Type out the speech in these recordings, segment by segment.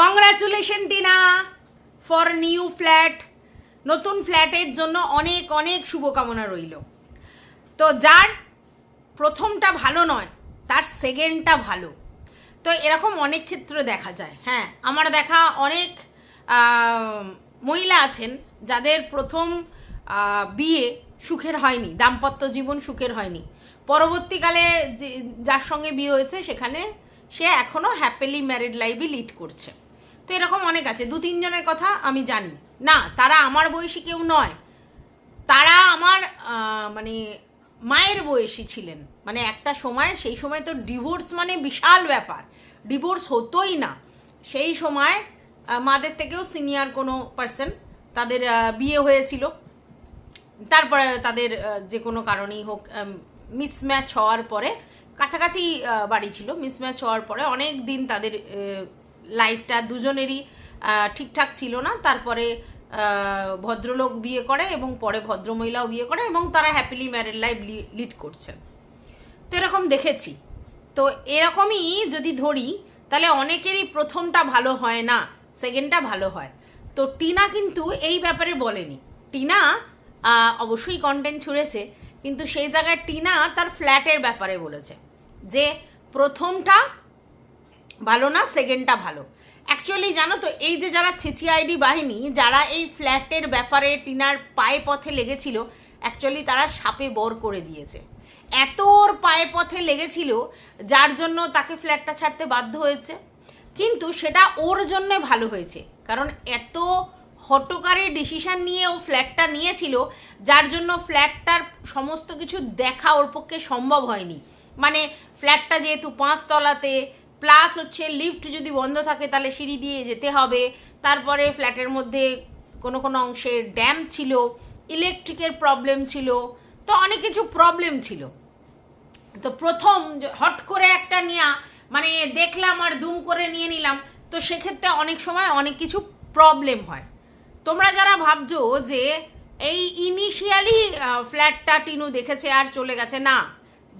Congratulation Tina for new flat নতুন ফ্ল্যাটের জন্য অনেক অনেক শুভকামনা রইল। তো যার প্রথমটা ভালো নয়, তার সেকেন্ডটা ভালো। তো এরকম অনেক ক্ষেত্রে দেখা যায়। হ্যাঁ আমার দেখা অনেক মহিলা আছেন যাদের প্রথম বিয়ে সুখের হয়নি, দাম্পত্য জীবন সুখের হয়নি। পরবর্তীকালে যার সঙ্গে বিয়ে হয়েছে, সেখানে সে এখনও হ্যাপিলি ম্যারিড লাইফই লিড করছে। তো এরকম অনেক আছে। দু তিনজনের কথা আমি জানি। না, তারা আমার বয়সী কেউ নয়। তারা আমার মানে মায়ের বয়সী ছিলেন। মানে একটা সময়, সেই সময় তো ডিভোর্স মানে বিশাল ব্যাপার। ডিভোর্স হতোই না। সেই সময় মাদের থেকেও সিনিয়র কোনো পার্সন তাদের বিয়ে হয়েছিল। তারপরে তাদের যে কোনো কারণেই হোক মিসম্যাচ হওয়ার পরে, কাছাকাছি বাড়ি ছিল। মিসম্যাচ হওয়ার পরে অনেক দিন তাদের লাইফটা দুজনেরই ঠিকঠাক ছিল না। তারপরে ভদ্রলোক বিয়ে করে এবং পরে ভদ্রমহিলাও বিয়ে করে এবং তারা হ্যাপিলি ম্যারিড লাইফ লিড করছেন তো এরকম দেখেছি। তো এরকমই যদি ধরি, তাহলে অনেকেরই প্রথমটা ভালো হয় না সেকেন্ডটা ভালো হয়। তো টিনা কিন্তু এই ব্যাপারে বলেনি। টিনা অবশ্যই কন্টেন্ট ছুঁড়েছে, কিন্তু সেই জায়গায় টিনা তার ফ্ল্যাটের ব্যাপারে বলেছে। যে প্রথমটা ভালো না সেকেন্ডটা ভালো। অ্যাকচুয়ালি জানো তো, এই যে যারা ছিচিআইডি বাহিনী, যারা এই ফ্ল্যাটের ব্যাপারে টিনার পায়ে পথে লেগেছিল অ্যাকচুয়ালি তারা সাপে বর করে দিয়েছে। এত ওর পায়ে পথে লেগেছিল, যার জন্য তাকে ফ্ল্যাটটা ছাড়তে বাধ্য হয়েছে। কিন্তু সেটা ওর জন্য ভালো হয়েছে, কারণ এত হটকারে ডিসিশন নিয়ে ও ফ্ল্যাটটা নিয়েছিল, যার জন্য ফ্ল্যাটটার সমস্ত কিছু দেখা ওর পক্ষে সম্ভব হয়নি। মানে ফ্ল্যাটটা যেহেতু পাঁচতলাতে প্লাস হচ্ছে লিফট যদি বন্ধ থাকে তাহলে সিঁড়ি দিয়ে যেতে হবে। তারপরে ফ্ল্যাটের মধ্যে কোনো কোনো অংশে ড্যাম ছিল, ইলেকট্রিকের প্রবলেম ছিল, তো অনেক কিছু প্রবলেম ছিল। তো প্রথম হট করে একটা নেওয়া মানে দেখলাম আর দুম করে নিয়ে নিলাম, তো সেক্ষেত্রে অনেক সময় অনেক কিছু প্রবলেম হয়। তোমরা যারা ভাবছ যে এই ইনিশিয়ালি ফ্ল্যাটটা টিনু দেখেছে আর চলে গেছে, না।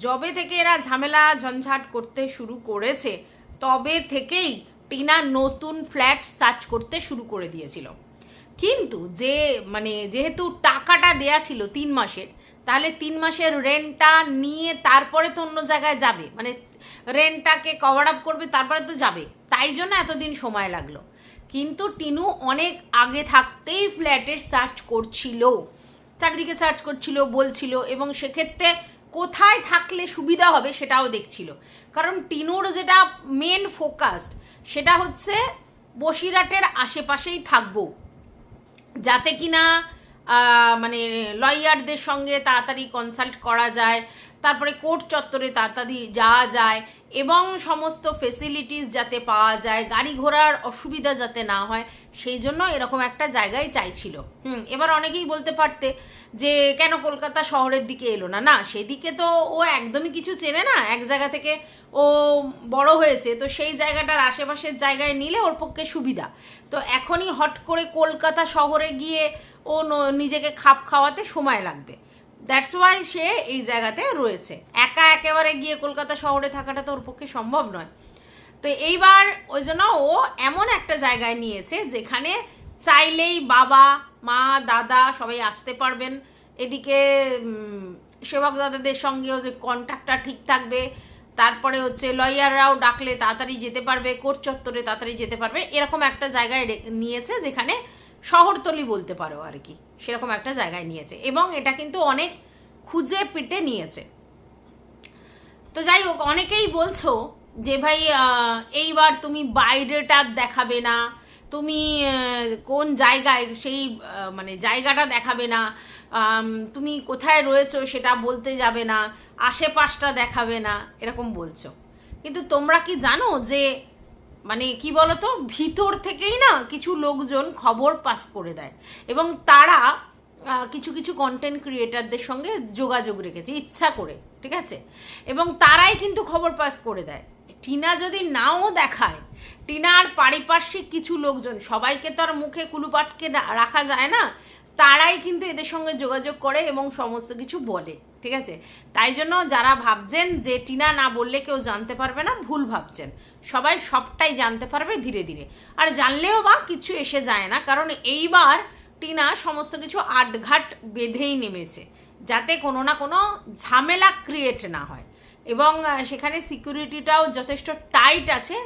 যবে থেকে এরা ঝামেলা ঝঞ্ঝাট করতে শুরু করেছে তবে থেকেই টিনা নতুন ফ্ল্যাট সার্চ করতে শুরু করে দিয়েছিল। কিন্তু যে মানে যেহেতু টাকাটা দেয়া ছিল তিন মাসের, তাহলে তিন মাসের রেন্টটা নিয়ে তারপরে তো অন্য জায়গায় যাবে। মানে রেন্টটাকে কভার আপ করবে, তারপরে তো যাবে। তাই জন্য এতদিন সময় লাগল। কিন্তু টিনু অনেক আগে থাকতেই ফ্ল্যাটের সার্চ করছিল। চারিদিকে সার্চ করছিল, বলছিল এবং সেক্ষেত্রে কোথায় থাকলে সুবিধা হবে সেটাও দেখছিল। কারণ টিনুর যেটা মেন ফোকাসড সেটা হচ্ছে বসিরহাটের আশেপাশেই থাকব। যাতে কিনা মানে লয়ারদের সঙ্গে তাড়াতাড়ি কনসাল্ট করা যায় তারপরে কোর্ট চত্বরে তাড়াতাড়ি যাওয়া যায় এবং সমস্ত ফেসিলিটিস যাতে পাওয়া যায়, গাড়ি ঘোড়ার অসুবিধা যাতে না হয়, সেই জন্য এরকম একটা জায়গায় চাইছিল। হুম, এবার অনেকেই বলতে পারতে যে, কেন কলকাতা শহরের দিকে এলো না? না, সেদিকে তো ও একদমই কিছু চেনে না। এক জায়গা থেকে ও বড় হয়েছে, তো সেই জায়গাটার আশেপাশের জায়গায় নিলে ওর পক্ষে সুবিধা। তো এখনই হট করে কলকাতা শহরে গিয়ে ও নিজেকে খাপ খাওয়াতে সময় লাগবে। দ্যাটস ওয়াই সে এই জায়গাতে রয়েছে। একা একেবারে গিয়ে কলকাতা শহরে থাকাটা তো ওর পক্ষে সম্ভব নয়। তো এইবার ওই জন্য ও এমন একটা জায়গায় নিয়েছে যেখানে চাইলেই বাবা, মা, দাদা সবাই আসতে পারবেন। এদিকে সেবক দাদাদের সঙ্গেও যে কন্ট্যাক্টটা ঠিক থাকবে। তারপরে হচ্ছে লয়াররাও ডাকলে তাড়াতাড়ি যেতে পারবে, কোর্ট চত্বরে তাড়াতাড়ি যেতে পারবে। এরকম একটা জায়গায় নিয়েছে যেখানে শহরতলি বলতে পারো আর কি। সেরকম একটা জায়গায় নিয়েছে। এবং এটা কিন্তু অনেক খুঁজে পিটে নিয়েছে। তো যাই হোক, অনেকেই বলছো যে ভাই এইবার তুমি বাইরেটা দেখাবে না, তুমি কোন জায়গায় সেই মানে জায়গাটা দেখাবে না তুমি কোথায় রয়েছো সেটা বলতে যাবে না, আশেপাশটা দেখাবে না, এরকম বলছো। কিন্তু তোমরা কি জানো যে মানে কি বলতো, ভিতর থেকেই না কিছু লোকজন খবর পাস করে দেয়। এবং তারা কিছু কিছু কন্টেন্ট ক্রিয়েটারদের সঙ্গে যোগাযোগ রেখেছে, ইচ্ছা করে, ঠিক আছে? এবং তারাই কিন্তু খবর পাস করে দেয়। টিনা যদি নাও দেখায়, টিনার পারিপার্শ্বিক কিছু লোকজন, সবাইকে তো আর মুখে কুলুপাটকে রাখা যায় না, তারাই কিন্তু এদের সঙ্গে যোগাযোগ করে এবং সমস্ত কিছু বলে, ঠিক আছে? তাই জন্য যারা ভাবছেন যে টিনা না বললে কেউ জানতে পারবে না, ভুল ভাবছেন। সবাই সবটাই জানতে পারবে ধীরে ধীরে। আর জানলেও বা কিছু এসে যায় না, কারণ এইবার টিনা সমস্ত কিছু আটঘাট বেঁধেই নেমেছে, যাতে কোনো না কোনো ঝামেলা ক্রিয়েট না হয়। এবং সেখানে সিকিউরিটিটাও যথেষ্ট টাইট আছে,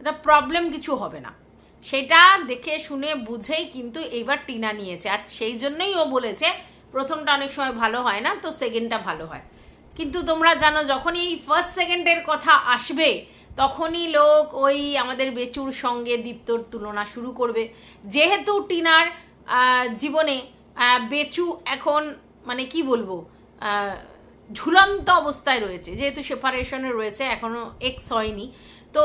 এটা প্রবলেম কিছু হবে না। সেটা দেখে, শুনে, বুঝেই কিন্তু এইবার টিনা নিয়েছে। আর সেই জন্যই ও বলেছে, প্রথমটা অনেক সময় ভালো হয় না, তো সেকেন্ডটা ভালো হয়। কিন্তু তোমরা জানো, যখনই এই ফার্স্ট সেকেন্ডের কথা আসবে তখনই লোক ওই আমাদের বেচুর সঙ্গে দীপ্তর তুলনা শুরু করবে। যেহেতু টিনার জীবনে বেচু এখন মানে কি বলব ঝুলন্ত অবস্থায় রয়েছে, যেহেতু সেপারেশনে রয়েছে এখনও এক্স হয়নি। তো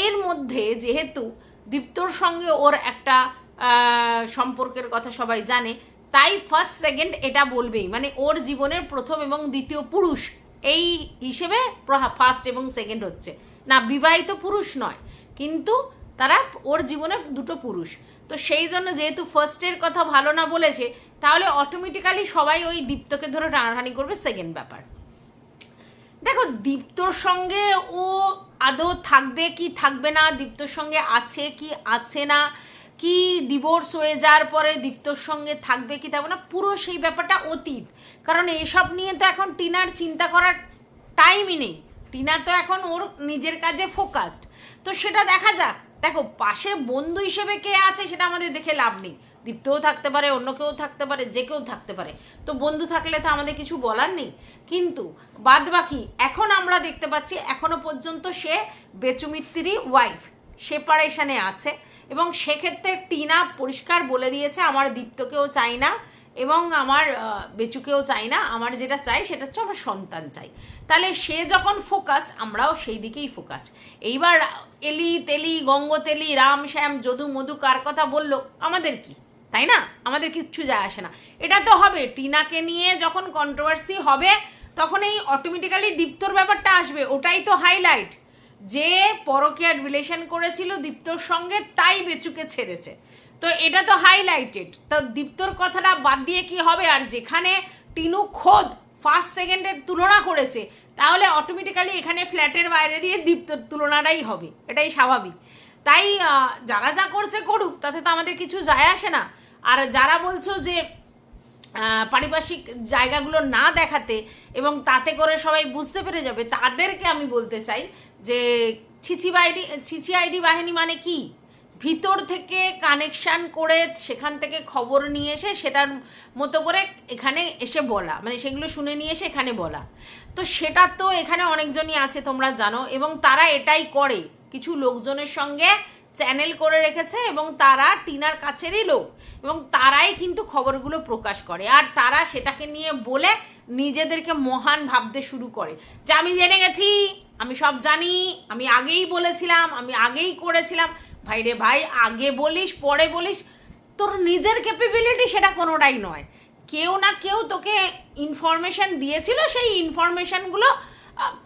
এর মধ্যে যেহেতু দীপ্তর সঙ্গে ওর একটা সম্পর্কের কথা সবাই জানে, তাই ফার্স্ট সেকেন্ড এটা বলবেই। মানে ওর জীবনের প্রথম এবং দ্বিতীয় পুরুষ এই হিসেবে ফার্স্ট এবং সেকেন্ড হচ্ছে। না, বিবাহিত পুরুষ নয়, কিন্তু তারা ওর জীবনে দুটো পুরুষ। তো সেই জন্য যেহেতু ফার্স্টের কথা ভালো না বলেছে, তাহলে অটোমেটিক্যালি সবাই ওই দীপ্তকে ধরে টানাটানি করবে সেকেন্ড ব্যাপার। দেখো, দীপ্তর সঙ্গে ও আদৌ থাকবে কি থাকবে না, দীপ্তর সঙ্গে আছে কি আছে না, কি ডিভোর্স হয়ে যাওয়ার পরে দীপ্তর সঙ্গে থাকবে কি থাকবে না, পুরো সেই ব্যাপারটা অতীত। কারণ এসব নিয়ে তো এখন টিনার চিন্তা করার টাইমই নেই। টিনা তো এখন ওর নিজের কাজে ফোকাসড তো সেটা দেখা যাক। দেখো, পাশে বন্ধু হিসেবে কে আছে সেটা আমাদের দেখে লাভ নেই। দীপ্তও থাকতে পারে, অন্য কেউ থাকতে পারে, যে কেউ থাকতে পারে। তো বন্ধু থাকলে তো আমাদের কিছু বলার নেই। কিন্তু বাদ বাকি, এখন আমরা দেখতে পাচ্ছি এখনও পর্যন্ত সে বেচুমিত্তিরই ওয়াইফ সেপারেশনে আছে। এবং সেক্ষেত্রে টিনা পরিষ্কার বলে দিয়েছে, আমার দীপ্তকেও চাই না। এবং আমার বেচুকেও চাই না, আমার যেটা চাই সেটা হচ্ছে আমার সন্তান চাই তাহলে সে যখন ফোকাসড আমরাও সেই দিকেই ফোকাসড এইবার এলি তেলি গঙ্গতেলি রাম শ্যাম, যদু মধু কার কথা বলল? আমাদের কি? তাই না? আমাদের কিচ্ছু যায় আসে না। এটা তো হবে। টিনাকে নিয়ে যখন কন্ট্রোভার্সি হবে, তখন এই অটোমেটিক্যালি দীপ্তর ব্যাপারটা আসবে। ওটাই তো হাইলাইট যে পরকীয়ার রিলেশন করেছিল দীপ্তর সঙ্গে, তাই বেচুকে ছেড়েছে। তো এটা তো হাইলাইটেড তো দীপ্তর কথাটা বাদ দিয়ে কি হবে? আর যেখানে টিনু খোদ ফার্স্ট সেকেন্ডের তুলনা করেছে, তাহলে অটোমেটিক্যালি এখানে ফ্ল্যাটের বাইরে দিয়ে দীপ্তর তুলনাটাই হবে। এটাই স্বাভাবিক। তাই যারা যা করছে করুক, তাতে তো আমাদের কিছু যায় আসে না। আর যারা বলছো যে পারিপার্শ্বিক জায়গাগুলো না দেখাতে এবং তাতে করে সবাই বুঝতে পেরে যাবে, তাদেরকে আমি বলতে চাই যে ছিচি বাইডি ছিচি আইডি বাহিনী মানে কি? ভিতর থেকে কানেকশান করে সেখান থেকে খবর নিয়ে এসে সেটার মতো করে এখানে এসে বলা। মানে সেগুলো শুনে নিয়ে এসে এখানে বলা। তো সেটা তো এখানে অনেকজনই আছে, তোমরা জানো। এবং তারা এটাই করে। কিছু লোকজনের সঙ্গে চ্যানেল করে রেখেছে এবং তারা টিনার কাছেরই লোক। এবং তারাই কিন্তু খবরগুলো প্রকাশ করে। আর তারা সেটাকে নিয়ে বলে নিজেদেরকে মহান ভাবতে শুরু করে। যে আমি জেনে গেছি, আমি সব জানি, আমি আগেই বলেছিলাম, আমি আগেই করেছিলাম। ভাই রে ভাই, আগে বলিস, পরে বলিস, তোর নিজের ক্যাপেবিলিটি সেটা কোনোটাই নয়। কেউ না কেউ তোকে ইনফরমেশন দিয়েছিল, সেই ইনফরমেশনগুলো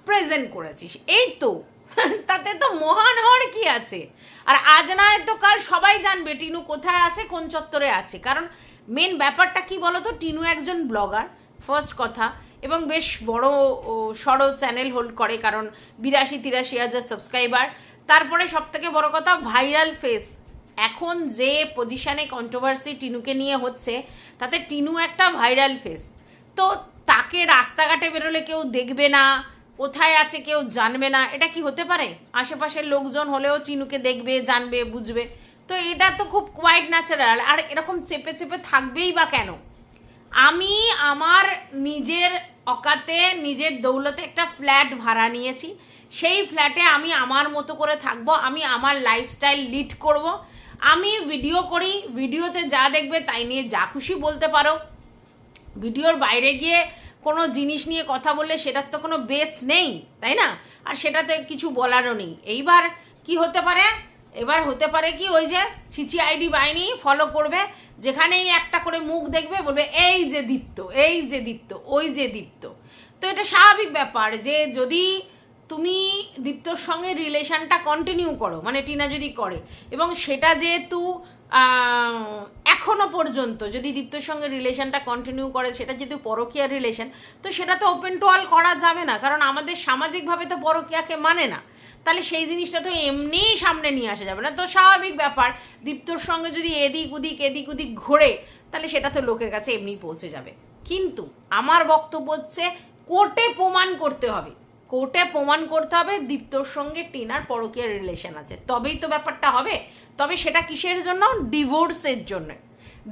প্রেজেন্ট করেছিস। এই তো, তাতে তো মহান হওয়ার কি আছে? আর আজ নয় তো কাল সবাই জানবে টিনু কোথায় আছে, কোন চত্বরে আছে। কারণ মেন ব্যাপারটা কি বলতো, টিনু একজন ব্লগার ফার্স্ট কথা, এবং বেশ বড় সড়ো চ্যানেল হোল্ড করে, কারণ বিরাশি তিরাশি হাজার সাবস্ক্রাইবার তারপরে সব থেকে বড় কথা ভাইরাল ফেস এখন যে পজিশনে কন্ট্রোভার্সি টিনুকে নিয়ে হচ্ছে, তাতে টিনু একটা ভাইরাল ফেস তো তাকে রাস্তাঘাটে বেরোলে কেউ দেখবে না, কোথায় আছে কেউ জানবে না, এটা কি হতে পারে? আশেপাশের লোকজন হলেও টিনুকে দেখবে, জানবে, বুঝবে। তো এটা তো খুব কোয়াইট ন্যাচারাল আর এরকম চেপে চেপে থাকবেই বা কেন? আমি আমার নিজের অকাতে, নিজের দৌলতে একটা ফ্ল্যাট ভাড়া নিয়েছি। সেই ফ্ল্যাটে আমি আমার মতো করে থাকব, আমি আমার লাইফস্টাইল লিড করব। আমি ভিডিও করি ভিডিওতে যা দেখবে তাই নিয়ে যা খুশি বলতে পারো। ভিডিওর বাইরে গিয়ে কোনো জিনিস নিয়ে কথা বললে সেটার তো কোনো বেস নেই, তাই না? আর সেটাতে কিছু বলারও নেই। এইবার কি হতে পারে? এবার হতে পারে কি ওই যে ছিচি আইডি বাহিনী ফলো করবে, যেখানেই একটা করে মুখ দেখবে বলবে, এই যে দীপ্ত, এই যে দীপ্ত, ওই যে দীপ্ত। তো এটা স্বাভাবিক ব্যাপার যে যদি তুমি দীপ্তর সঙ্গে রিলেশনটা কন্টিনিউ করো মানে টিনা যদি করে। এবং সেটা যেহেতু এখনও পর্যন্ত যদি দীপ্তর সঙ্গে রিলেশনটা কন্টিনিউ করে, সেটা যেহেতু পরকীয়ার রিলেশন, তো সেটা তো ওপেন টু অল করা যাবে না। কারণ আমাদের সামাজিকভাবে তো পরকীয়াকে মানে না। তাহলে সেই জিনিসটা তো এমনিই সামনে নিয়ে আসা যাবে না। তো স্বাভাবিক ব্যাপার, দীপ্তর সঙ্গে যদি এদিক ওদিক এদিক ওদিক ঘোরে, তাহলে সেটা তো লোকের কাছে এমনিই পৌঁছে যাবে। কিন্তু আমার বক্তব্য হচ্ছে, কোর্টে প্রমাণ করতে হবে। কোর্টে প্রমাণ করতে হবে, দীপ্তর সঙ্গে টিনার পরকীয় রিলেশন আছে। তবেই তো ব্যাপারটা হবে। তবে সেটা কিসের জন্য? ডিভোর্সের জন্য।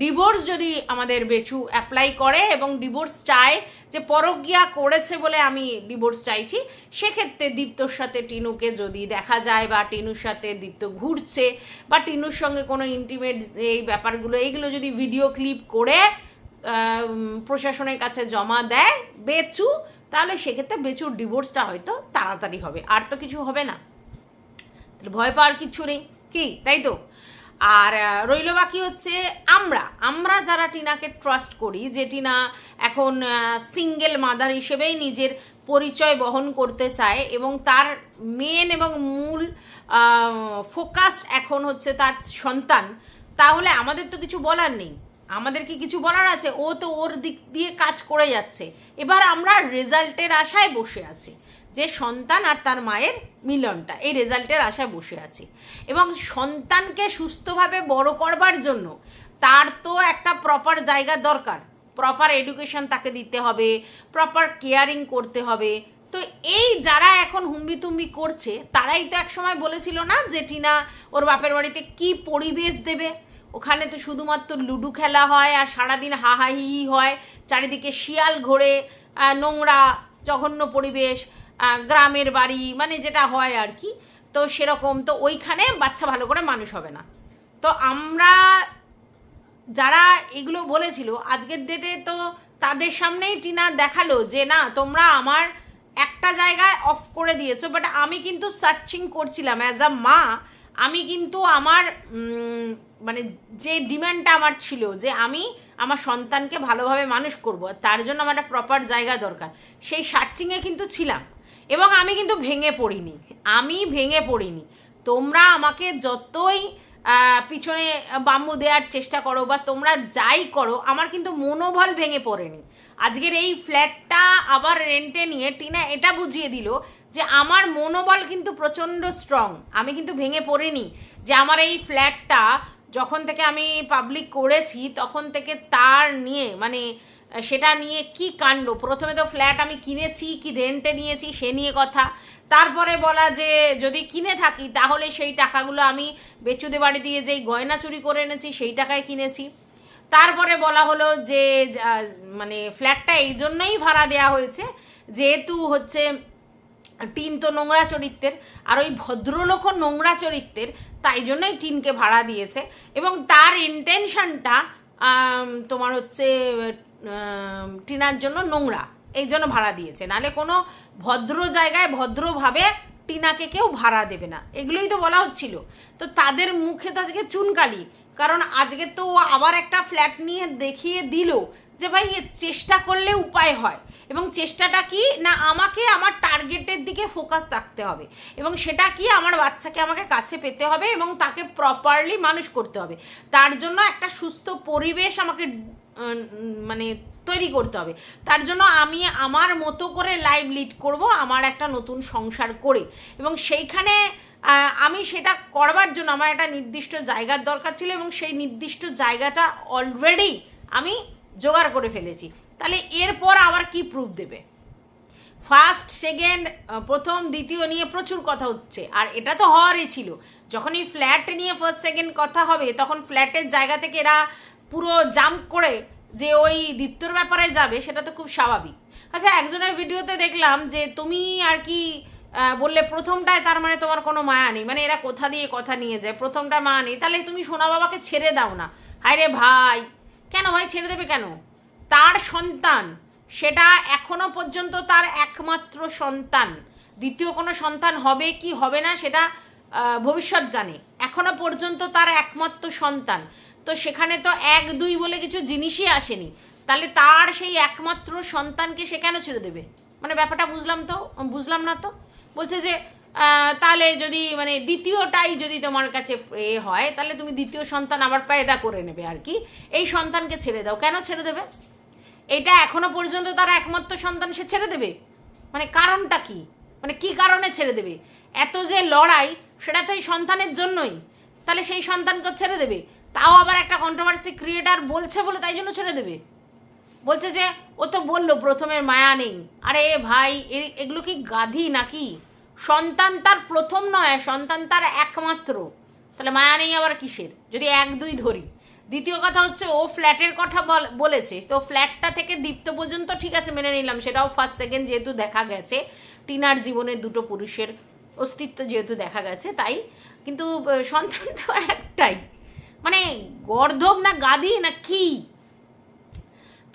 ডিভোর্স যদি আমাদের বেচু অ্যাপ্লাই করে এবং ডিভোর্স চায় যে পরকিয়া করেছে বলে আমি ডিভোর্স চাইছি, সেক্ষেত্রে দীপ্তর সাথে টিনুকে যদি দেখা যায় বা টিনুর সাথে দীপ্ত ঘুরছে বা টিনুর সঙ্গে কোনো ইন্টিমেট এই ব্যাপারগুলো, এইগুলো যদি ভিডিও ক্লিপ করে প্রশাসনের কাছে জমা দেয় বেচু তাহলে সেক্ষেত্রে বেচুর ডিভোর্সটা হয়তো তাড়াতাড়ি হবে। আর তো কিছু হবে না। তাহলে ভয় পাওয়ার কিচ্ছু নেই। কি? তাই তো? আর রইল বাকি হচ্ছে আমরা। আমরা যারা টিনাকে ট্রাস্ট করি, যে টিনা এখন সিঙ্গেল মাদার হিসেবেই নিজের পরিচয় বহন করতে চায় এবং তার মেন এবং মূল ফোকাস এখন হচ্ছে তার সন্তান, তাহলে আমাদের তো কিছু বলার নেই। আমাদের কি কিছু বলার আছে, ও তো ওর দিক দিয়ে কাজ করে যাচ্ছে। এবার আমরা রেজাল্টের আশায় বসে আছি যে সন্তান আর তার মায়ের মিলনটা, এই রেজাল্টের আশায় বসে আছি। এবং সন্তানকে সুস্থভাবে বড় করবার জন্য তার তো একটা প্রপার জায়গা দরকার। প্রপার এডুকেশন তাকে দিতে হবে প্রপার কেয়ারিং করতে হবে। তো এই যারা এখন হুম্বি তুম্বি করছে, তারাই তো একসময় বলেছিল না যে টিনা ওর বাপের বাড়িতে কি পরিবেশ দেবে? ওখানে তো শুধুমাত্র লুডো খেলা হয় আর সারাদিন হাহাহি হয়। চারিদিকে শিয়াল ঘোরে নোংরা, জঘন্য পরিবেশ গ্রামের বাড়ি মানে যেটা হয় আর কি। তো সেরকম, তো ওইখানে বাচ্চা ভালো করে মানুষ হবে না। তো আমরা যারা এগুলো বলেছিল, আজকের ডেটে তো তাদের সামনেই টিনা দেখাল যে, না, তোমরা আমার একটা জায়গায় অফ করে দিয়েছ বাট আমি কিন্তু সার্চিং করছিলাম অ্যাজ আ মা আমি কিন্তু আমার মানে যে ডিমান্ডটা আমার ছিল যে আমি আমার সন্তানকে ভালোভাবে মানুষ করব, তার জন্য আমার একটা প্রপার জায়গা দরকার, সেই সার্চিংয়ে কিন্তু ছিলাম। এবং আমি কিন্তু ভেঙে পড়িনি, আমি ভেঙে পড়িনি। তোমরা আমাকে যতই পিছনে বাম্বু দেওয়ার চেষ্টা করো বা তোমরা যাই করো, আমার কিন্তু মনোবল ভেঙে পড়েনি। আজকের এই ফ্ল্যাটটা আবার রেন্টে নিয়ে টিনা এটা বুঝিয়ে দিল যে আমার মনোবল কিন্তু প্রচণ্ড স্ট্রং আমি কিন্তু ভেঙে পড়িনি যে আমার এই ফ্ল্যাটটা যখন থেকে আমি পাবলিক করেছি, তখন থেকে তার নিয়ে মানে সেটা নিয়ে কি কাণ্ড? প্রথমে তো ফ্ল্যাট আমি কিনেছি, কি রেন্টে নিয়েছি, সে নিয়ে কথা। তারপরে বলা যে, যদি কিনে থাকি, তাহলে সেই টাকাগুলো আমি বেচুদে বাড়ি দিয়ে যেই গয়না চুরি করে এনেছি, সেই টাকায় কিনেছি। তারপরে বলা হলো যে মানে ফ্ল্যাটটা এই জন্যই ভাড়া দেওয়া হয়েছে, যেহেতু হচ্ছে টিন তো নোংরা চরিত্রের, আর ওই ভদ্রলোকও নোংরা চরিত্রের, তাই জন্যই টিনকে ভাড়া দিয়েছে। এবং তার ইন্টেনশনটা তোমার হচ্ছে টিনার জন্য নোংরা, এই জন্য ভাড়া দিয়েছে। নালে কোনো ভদ্র জায়গায় ভদ্রভাবে টিনাকে কেউ ভাড়া দেবে না। এগুলোই তো বলা হচ্ছিল। তো তাদের মুখে তো আজকে চুনকালি, কারণ আজকে তো আবার একটা ফ্ল্যাট নিয়ে দেখিয়ে দিল যে ভাই চেষ্টা করলে উপায় হয়। এবং চেষ্টাটা কি? না, আমাকে আমার টার্গেটের দিকে ফোকাস রাখতে হবে। এবং সেটা কি? আমার বাচ্চাকে আমাকে কাছে পেতে হবে এবং তাকে প্রপারলি মানুষ করতে হবে। তার জন্য একটা সুস্থ পরিবেশ আমাকে মানে তৈরি করতে হবে। তার জন্য আমি আমার মতো করে লাইভ লিড করব আমার একটা নতুন সংসার করে। এবং সেইখানে আমি সেটা করবার জন্য আমার একটা নির্দিষ্ট জায়গার দরকার ছিল এবং সেই নির্দিষ্ট জায়গাটা অলরেডি আমি জোগাড় করে ফেলেছি। তাহলে এরপর আবার কি প্রুফ দেবে? ফার্স্ট সেকেন্ড প্রথম, দ্বিতীয় নিয়ে প্রচুর কথা হচ্ছে। আর এটা তো হওয়ারই ছিল। যখন এই ফ্ল্যাট নিয়ে ফার্স্ট সেকেন্ড কথা হবে, তখন ফ্ল্যাটের জায়গা থেকে এরা পুরো জাম্প করে যে ওই দীপ্তর ব্যাপারে যাবে, সেটা তো খুব স্বাভাবিক। আচ্ছা একজনের ভিডিওতে দেখলাম যে তুমি আর কি বললে প্রথমটায় তার মানে তোমার কোনো মায়া নেই। মানে এরা কোথা দিয়ে কথা নিয়ে যায়, প্রথমটা মায়া নেই। তাহলে তুমি সোনা বাবাকে ছেড়ে দাও না। হায় রে ভাই! কেন ভাই ছেড়ে দেবে কেন? তার সন্তান, সেটা এখনও পর্যন্ত তার একমাত্র সন্তান। দ্বিতীয় কোনো সন্তান হবে কি হবে না সেটা ভবিষ্যৎ জানে। এখনও পর্যন্ত তার একমাত্র সন্তান। তো সেখানে তো এক, দুই বলে কিছু জিনিসই আসেনি। তাহলে তার সেই একমাত্র সন্তানকে সে কেন ছেড়ে দেবে? মানে ব্যাপারটা বুঝলাম তো? বুঝলাম না তো? বলছে যে তাহলে যদি মানে দ্বিতীয়টাই যদি তোমার কাছে এ হয়, তাহলে তুমি দ্বিতীয় সন্তান আবার পায়দা করে নেবে আর কি। এই সন্তানকে ছেড়ে দাও। কেন ছেড়ে দেবে? এটা এখনও পর্যন্ত তার একমাত্র সন্তান সে ছেড়ে দেবে? মানে কারণটা কি? মানে কি কারণে ছেড়ে দেবে? এত যে লড়াই, সেটা তো এই সন্তানের জন্যই। তাহলে সেই সন্তানকে ছেড়ে দেবে। তাও আবার একটা কন্ট্রোভার্সি ক্রিয়েটার বলছে বলে তাই জন্য ছেড়ে দেবে? বলছে যে, ও তো বলল, প্রথমের মায়া নেই। আরে ভাই এগুলো কি গাধি নাকি? সন্তান তার প্রথম নয়, সন্তান তার একমাত্র। তাহলে মায়া নেই আবার কিসের? যদি এক, দুই ধরি। দ্বিতীয় কথা হচ্ছে, ও ফ্ল্যাটের কথা বলেছে, তো ফ্ল্যাটটা থেকে দীপ্ত পর্যন্ত ঠিক আছে, মেনে নিলাম। সেটাও ফার্স্ট সেকেন্ড যেহেতু দেখা গেছে, টিনার জীবনে দুটো পুরুষের অস্তিত্ব যেহেতু দেখা গেছে, তাই কিন্তু সন্তান তো একটাই। মানে গর্ধব না গাদি না কি?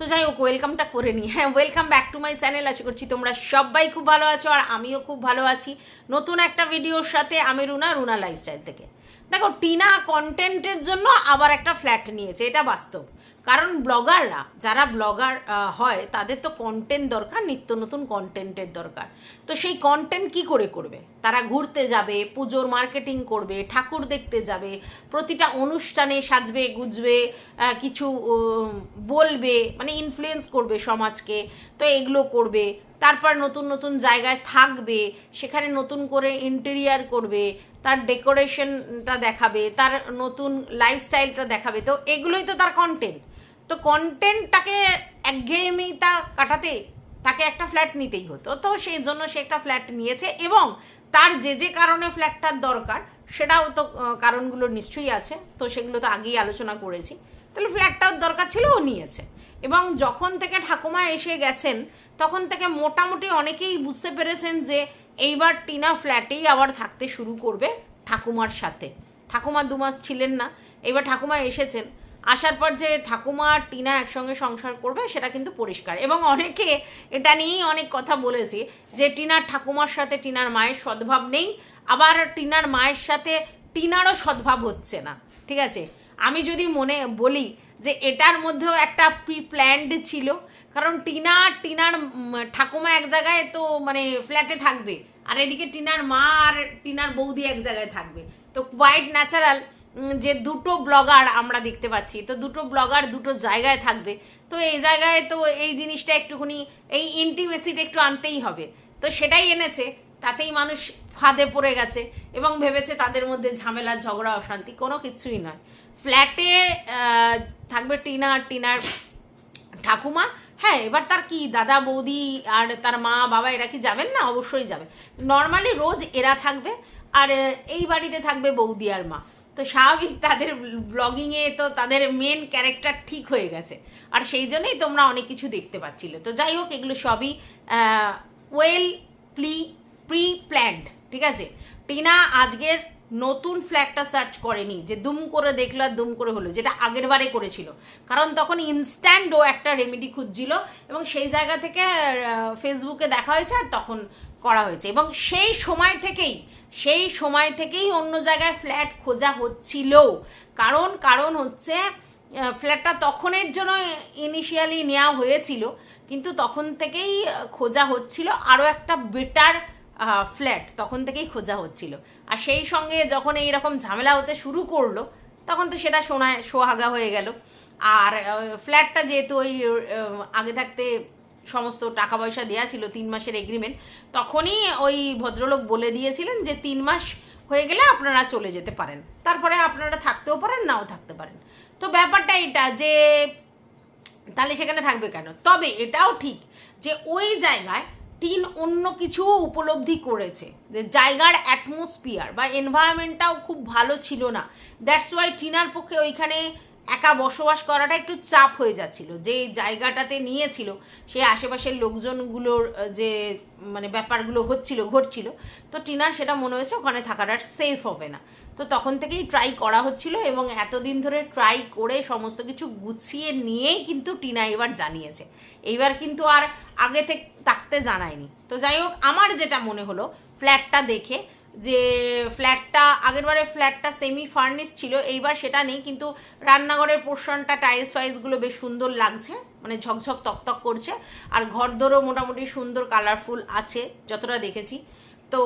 তো যাই হোক ওয়েলকামটা করে নিই হ্যাঁ welcome back to my channel আশা করছি তোমরা সবাই খুব ভালো আছো আর আমিও খুব ভালো আছি। নতুন একটা ভিডিওর সাথে আমি রুনা রুনা লাইফস্টাইল থেকে। দেখো, টিনা কন্টেন্টের জন্য আবার একটা ফ্ল্যাট নিয়েছে, এটা বাস্তব। কারণ ব্লগাররা, যারা ব্লগার হয়, তাদের তো কন্টেন্ট দরকার, নিত্য নতুন কন্টেন্টের দরকার। তো সেই কন্টেন্ট কি করে করবে? তারা ঘুরতে যাবে, পুজোর মার্কেটিং করবে, ঠাকুর দেখতে যাবে, প্রতিটা অনুষ্ঠানে সাজবে, গুজবে কিছু বলবে মানে ইনফ্লুয়েন্স করবে সমাজকে, তো এগুলো করবে। তারপর নতুন নতুন জায়গায় থাকবে, সেখানে নতুন করে ইন্টেরিয়ার করবে, তার ডেকোরেশনটা দেখাবে, তার নতুন লাইফস্টাইলটা দেখাবে। তো এগুলোই তো তার কন্টেন্ট তো কন্টেন্টটাকে একঘেয়েমিতা কাটাতে তাকে একটা ফ্ল্যাট নিতেই হতো। তো সেই জন্য সে একটা ফ্ল্যাট নিয়েছে এবং তার যে যে কারণে ফ্ল্যাটটার দরকার, সেটাও তো কারণগুলো নিশ্চয়ই আছে। তো সেগুলো তো আগেই আলোচনা করেছি। তাহলে ফ্ল্যাটটার দরকার ছিল, ও নিয়েছে। এবং যখন থেকে ঠাকুমা এসে গেছেন, তখন থেকে মোটামুটি অনেকেই বুঝতে পেরেছেন যে এইবার টিনা ফ্ল্যাটেই আবার থাকতে শুরু করবে ঠাকুমার সাথে। ঠাকুমা দু মাস ছিলেন না এবার ঠাকুমা এসেছেন। আসার পর যে ঠাকুমা আর টিনা একসঙ্গে সংসার করবে, সেটা কিন্তু পরিষ্কার। এবং অনেকে এটা নিয়েই অনেক কথা বলেছে যে টিনার ঠাকুমার সাথে টিনার মায়ের সদ্ভাব নেই, আবার টিনার মায়ের সাথে টিনারও সদ্ভাব হচ্ছে না। ঠিক আছে? আমি যদি মনে বলি যে এটার মধ্যেও একটা প্রি প্ল্যান্ড ছিল। কারণ টিনা, টিনার ঠাকুমা এক জায়গায় তো মানে ফ্ল্যাটে থাকবে। আর এদিকে টিনার মা আর টিনার বৌদি এক জায়গায় থাকবে। তো কোয়াইট ন্যাচারাল যে দুটো ব্লগার আমরা দেখতে পাচ্ছি। তো দুটো ব্লগার দুটো জায়গায় থাকবে। তো এই জায়গায় তো এই জিনিসটা একটুখানি, এই ইন্টিমেসিটা একটু আনতেই হবে। তো সেটাই এনেছে। তাতেই মানুষ ফাঁদে পড়ে গেছে এবং ভেবেছে তাদের মধ্যে ঝামেলা, ঝগড়া, অশান্তি কোনো কিছুই নয়। ফ্ল্যাটে থাকবে টিনা টিনার ঠাকুমা। হ্যাঁ এবার তার কি, দাদা, বৌদি আর তার মা, বাবা, এরা কি যাবেন না? অবশ্যই যাবে। নর্মালি রোজ এরা থাকবে আর এই বাড়িতে থাকবে বৌদি আর মা। তো স্বাভাবিক, তাদের ব্লগিংয়ে তো তাদের মেন ক্যারেক্টার ঠিক হয়ে গেছে। আর সেই জন্যই তোমরা অনেক কিছু দেখতে পাচ্ছিলে। তো যাই হোক, এগুলো সবই ওয়েল প্লি প্রি প্ল্যান্ড ঠিক আছে? টিনা আজকের নতুন ফ্ল্যাটটা সার্চ করেনি, যে দুম করে দেখল আর দুম করে হলো, যেটা আগের বারে করেছিল। কারণ তখন ইনস্ট্যান্ট ও একটা রেমেডি খুঁজছিল এবং সেই জায়গা থেকে ফেসবুকে দেখা হয়েছে আর তখন করা হয়েছে। এবং সেই সময় থেকেই, সেই সময় থেকেই অন্য জায়গায় ফ্ল্যাট খোঁজা হচ্ছিল। কারণ কারণ হচ্ছে ফ্ল্যাটটা তখনের জন্য ইনিশিয়ালি নেওয়া হয়েছিল, কিন্তু তখন থেকেই খোঁজা হচ্ছিল। আরও একটা বেটার ফ্ল্যাট তখন থেকেই খোঁজা হচ্ছিল। আর সেই সঙ্গে যখন এই রকম ঝামেলা হতে শুরু করল, তখন তো সেটা শোনায় সোহাগা হয়ে গেল। আর ফ্ল্যাটটা যেহেতু ওই আগে থাকতে সমস্ত টাকা পয়সা দেওয়া ছিল, তিন মাসের এগ্রিমেন্ট তখনই ওই ভদ্রলোক বলে দিয়েছিলেন যে তিন মাস হয়ে গেলে আপনারা চলে যেতে পারেন। তারপরে আপনারা থাকতেও পারেন, নাও থাকতে পারেন। তো ব্যাপারটা এটা যে, তাহলে সেখানে থাকবে কেন? তবে এটাও ঠিক যে ওই জায়গায় টিন অন্য কিছু উপলব্ধি করেছে। যে জায়গার অ্যাটমসফিয়ার বা এনভায়রনমেন্টটাও খুব ভালো ছিল না। দ্যাটস ওয়াই টিনার পক্ষে ওইখানে একা বসবাস করাটা একটু চাপ হয়ে যাচ্ছিল। যে জায়গাটাতে নিয়েছিল সেই আশেপাশের লোকজনগুলোর যে মানে ব্যাপারগুলো হচ্ছিল, ঘটছিল, তো টিনার সেটা মনে হয়েছে ওখানে থাকাটা সেফ হবে না। তো তখন থেকেই ট্রাই করা হচ্ছিল এবং এতদিন ধরে ট্রাই করে সমস্ত কিছু গুছিয়ে নিয়েই কিন্তু টিনা এবার জানিয়েছে। এইবার কিন্তু আর আগে থেকে থাকতে জানায়নি। তো যাই হোক, আমার যেটা মনে হলো ফ্ল্যাটটা দেখে যে ফ্ল্যাটটা আগেরবারে ফ্ল্যাটটা সেমি ফার্নিশ ছিল, এইবার সেটা নেই, কিন্তু রান্নাঘরের পোর্শনটা টাইলস ফাইলসগুলো বেশ সুন্দর লাগছে মানে ঝকঝক, তকতক করছে, আর ঘরদোরও মোটামুটি সুন্দর কালারফুল আছে, যতটা দেখেছি। তো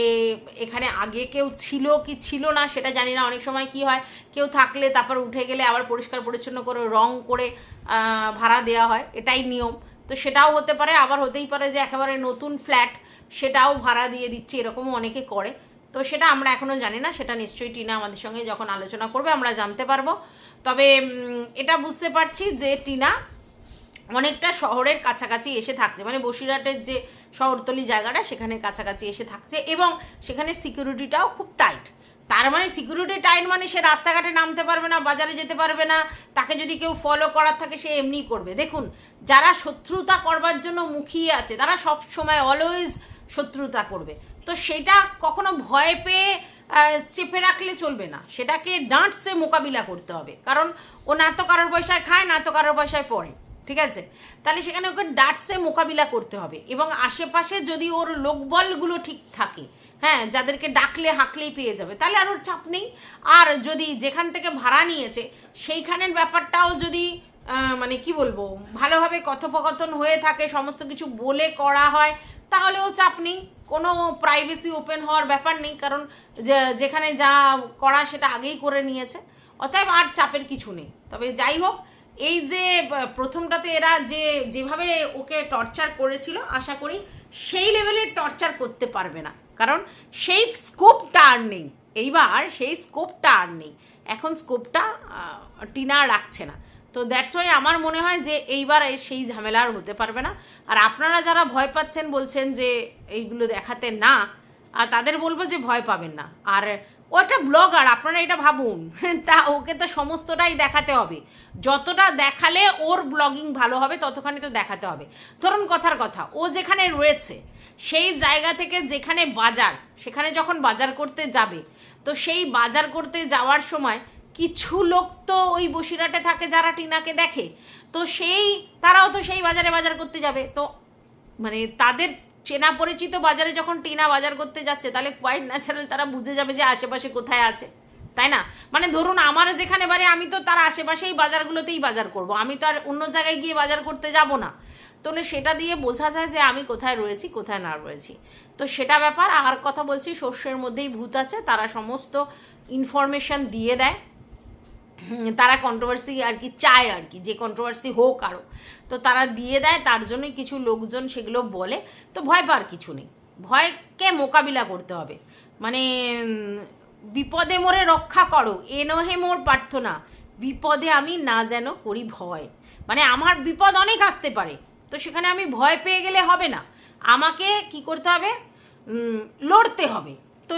এ, এখানে আগে কেউ ছিল কি ছিল না, সেটা জানি না, অনেক সময় কি হয়, কেউ থাকলে তারপর উঠে গেলে আবার পরিষ্কার, পরিচ্ছন্ন করে, রং করে ভাড়া দেওয়া হয়, এটাই নিয়ম। তো সেটাও হতে পারে, আবার হতেই পারে যে একেবারে নতুন ফ্ল্যাট সেটাও ভাড়া দিয়ে দিচ্ছে, এরকমও অনেকে করে। তো সেটা আমরা এখনও জানি না, সেটা নিশ্চয়ই টিনা আমাদের সঙ্গে যখন আলোচনা করবে, আমরা জানতে পারব। তবে এটা বুঝতে পারছি যে টিনা অনেকটা শহরের কাছাকাছি এসে থাকছে মানে বসিরহাটের যে শহরতলি জায়গাটা, সেখানে কাছাকাছি এসে থাকছে এবং সেখানে সিকিউরিটিটাও খুব টাইট। তার মানে সিকিউরিটি টাইট মানে সে রাস্তাঘাটে নামতে পারবে না, বাজারে যেতে পারবে না, তাকে যদি কেউ ফলো করার থাকে, সে এমনি করবে। দেখুন, যারা শত্রুতা করবার জন্য মুখিয়ে আছে, তারা সব সময় অলওয়েজ শত্রুতা করবে। তো সেটা কখনো ভয় পেয়ে চেপে রাখলে চলবে না। সেটাকে ডাঁটসে মোকাবিলা করতে হবে। কারণ ও না তো কারোর পয়সায় খায়, না তো কারোর পয়সায় পড়ে। ঠিক আছে? তাহলে সেখানে ওকে ডাটসে মোকাবিলা করতে হবে। এবং আশেপাশে যদি ওর লোকবলগুলো ঠিক থাকে হ্যাঁ যাদেরকে ডাকলে হাঁকলেই পেয়ে যাবে, তাহলে আর ওর চাপ নেই। আর যদি যেখান থেকে ভাড়া নিয়েছে, সেইখানের ব্যাপারটাও যদি মানে কি বলব, ভালোভাবে কথোপকথন হয়ে থাকে, সমস্ত কিছু বলে করা হয় তাহলেও চাপ নেই। কোনো প্রাইভেসি ওপেন হওয়ার ব্যাপার নেই, কারণ যেখানে যা করা সেটা আগেই করে নিয়েছে। অতএব আর চাপের কিছু নেই। তবে যাই হোক, এই যে প্রথমটাতে এরা যে, যেভাবে ওকে টর্চার করেছিল, আশা করি সেই লেভেলে টর্চার করতে পারবে না। কারণ সেই স্কোপটা আর নেই। এইবার সেই স্কোপটা আর নেই। এখন স্কোপটা টিনা রাখছে না। তো দ্যাটস ওয়াই আমার মনে হয় যে এইবার এই সেই ঝামেলা আর হতে পারবে না। আর আপনারা যারা ভয় পাচ্ছেন, বলছেন যে এইগুলো দেখাতে না, আর তাদের বলব যে ভয় পাবেন না। আর ও একটা ব্লগার, আপনারা এটা ভাবুন। তা ওকে তো সমস্তটাই দেখাতে হবে। যতটা দেখালে ওর ব্লগিং ভালো হবে, ততখানি তো দেখাতে হবে। ধরুন কথার কথা, ও যেখানে রয়েছে, সেই জায়গা থেকে যেখানে বাজার, সেখানে যখন বাজার করতে যাবে, তো সেই বাজার করতে যাওয়ার সময় কিছু লোক তো ওই বসিরহাটে থাকে যারা টিনাকে দেখে। তো সেই, তারাও তো সেই বাজারে বাজার করতে যাবে। তো মানে তাদের চেনা পরিচিত বাজারে যখন টিনা বাজার করতে যাচ্ছে, তাহলে কোয়াইট ন্যাচারাল তারা বুঝে যাবে যে আশেপাশে কোথায় আছে। তাই না? মানে ধরুন আমার যেখানে বাড়ি, আমি তো তার আশেপাশেই বাজারগুলোতেই বাজার করব। আমি তো আর অন্য জায়গায় গিয়ে বাজার করতে যাব না। তাহলে সেটা দিয়ে বোঝা যায় যে আমি কোথায় রয়েছি, কোথায় না রয়েছি। তো সেটা ব্যাপার, আর কথা বলছি শস্যের মধ্যেই ভূত আছে, তারা সমস্ত ইনফরমেশন দিয়ে দেয়। তারা কন্ট্রোভার্সি আর কি চায় আর কি, যে কন্ট্রোভার্সি হোক আরও তো তারা দিয়ে দেয়, তার জন্যই কিছু লোকজন সেগুলো বলে। তো ভয় পাওয়ার কিছু নেই। ভয়কে মোকাবিলা করতে হবে। মানে বিপদে মোরে রক্ষা করো, এ নহে মোর প্রার্থনা। বিপদে আমি না যেন করি ভয়। মানে আমার বিপদ অনেক আসতে পারে, তো সেখানে আমি ভয় পেয়ে গেলে হবে না। আমাকে কি করতে হবে? লড়তে হবে। তো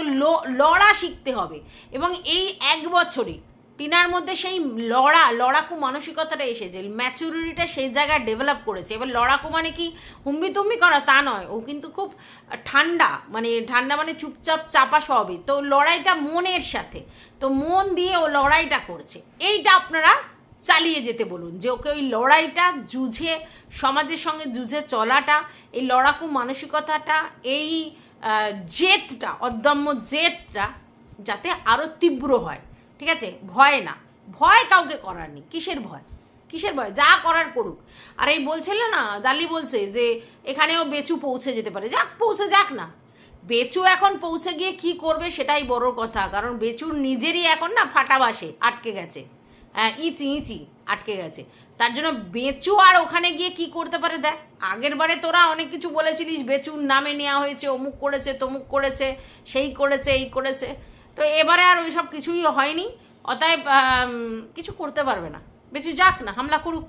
লড়া শিখতে হবে। এবং এই এক বছরে টিনার মধ্যে সেই লড়া, লড়াকু মানসিকতাটা এসেছে। ম্যাচুরিটিটা সেই জায়গায় ডেভেলপ করেছে। এবার লড়াকু মানে কি? হুম্বি তুম্বি করা তা নয়। ও কিন্তু খুব ঠান্ডা মানে ঠান্ডা মানে চুপচাপ, চাপা সবই তো লড়াইটা মনের সাথে। তো মন দিয়ে ও লড়াইটা করছে। এইটা আপনারা চালিয়ে যেতে বলুন যে ওকে ওই লড়াইটা যুঝে, সমাজের সঙ্গে যুঝে চলাটা, এই লড়াকু মানসিকতাটা, এই জেদটা, অদম্য জেদটা যাতে আরও তীব্র হয়। ঠিক আছে? ভয় না। ভয় কাউকে করার নেই। কিসের ভয়? কিসের ভয়? যা করার করুক। আর এই বলছিল না দালি বলছে যে এখানেও বেচু পৌঁছে যেতে পারে। যাক, পৌঁছে যাক না। বেচু এখন পৌঁছে গিয়ে কি করবে সেটাই বড় কথা। কারণ বেচুর নিজেরই এখন না ফাটা বাসে, আটকে গেছে। হ্যাঁ ইচি ইচি, আটকে গেছে। তার জন্য বেচু আর ওখানে গিয়ে কি করতে পারে দেখ? আগের বারে তোরা অনেক কিছু বলেছিলিস, বেচুর নামে নেওয়া হয়েছে, অমুক করেছে, তমুক করেছে, সেই করেছে, এই করেছে। তো এবারে আর ওইসব কিছুই হয়নি, অতএব কিছু করতে পারবে না। বেশি যাক না, হামলা করুক।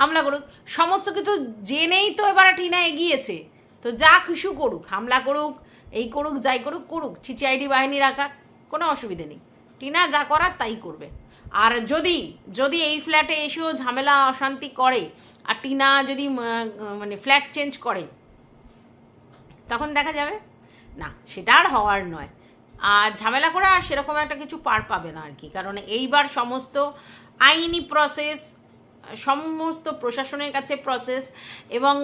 হামলা করুক। সমস্ত কিছু জেনেই তো এবারে টিনা এগিয়েছে। তো যা কিছু করুক, হামলা করুক, এই করুক, যাই করুক করুক চিচিআইডি বাহিনী রাখা, কোনো অসুবিধে নেই। টিনা যা করার তাই করবে। আর যদি যদি এই ফ্ল্যাটে এসেও ঝামেলা, অশান্তি করে, আর টিনা যদি মানে ফ্ল্যাট চেঞ্জ করে, তখন দেখা যাবে? না, সেটা আর হওয়ার নয়। আর ঝামেলা করে আর সেরকম একটা কিছু পার পাবে না আর কি। কারণ এইবার সমস্ত আইনি প্রসেস সমস্ত প্রশাসনের কাছে প্রসেস এবং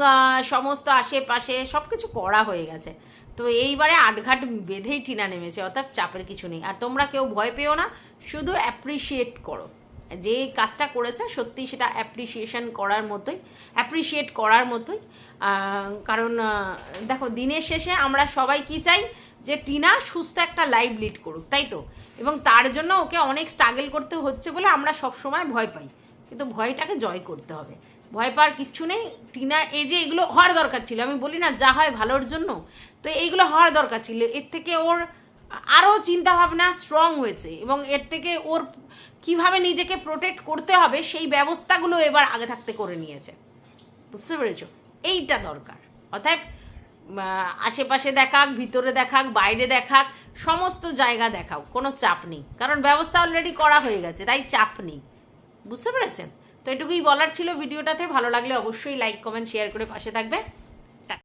সমস্ত আশেপাশে সব কিছু করা হয়ে গেছে। তো এইবারে আটঘাট বেঁধেই টিনা নেমেছে, অর্থাৎ চাপের কিছু নেই। আর তোমরা কেউ ভয় পেও না, শুধু অ্যাপ্রিসিয়েট করো। যে কাজটা করেছে সত্যি সেটা অ্যাপ্রিসিয়েশন করার মতোই অ্যাপ্রিসিয়েট করার মতোই। কারণ দেখো দিনের শেষে আমরা সবাই কি চাই? যে টিনা সুস্থ একটা লাইফ লিড করুক, তাই তো? এবং তার জন্য ওকে অনেক স্ট্রাগল করতে হচ্ছে বলে আমরা সব সময় ভয় পাই। কিন্তু ভয়টাকে জয় করতে হবে। ভয় পাওয়ার কিচ্ছু নেই। টিনা, এই যে এগুলো হওয়ার দরকার ছিল। আমি বলি না, যা হয় ভালোর জন্য। তো এইগুলো হওয়ার দরকার ছিল। এর থেকে ওর আরও চিন্তাভাবনা স্ট্রং হয়েছে এবং এর থেকে ওর কীভাবে নিজেকে প্রোটেক্ট করতে হবে সেই ব্যবস্থাগুলো এবার আগে থাকতে করে নিয়েছে। বুঝতে পেরেছ? এইটা দরকার। অর্থাৎ আশেপাশে দেখাক, ভিতরে দেখাক, বাইরে দেখাক, সমস্ত জায়গা দেখাও, কোনো চাপ নেই। কারণ ব্যবস্থা অলরেডি করা হয়ে গেছে, তাই চাপ নেই। বুঝতে পেরেছেন? তো এটুকুই বলার ছিল ভিডিওটাতে, ভালো লাগলে অবশ্যই লাইক কমেন্ট শেয়ার করে পাশে থাকবে।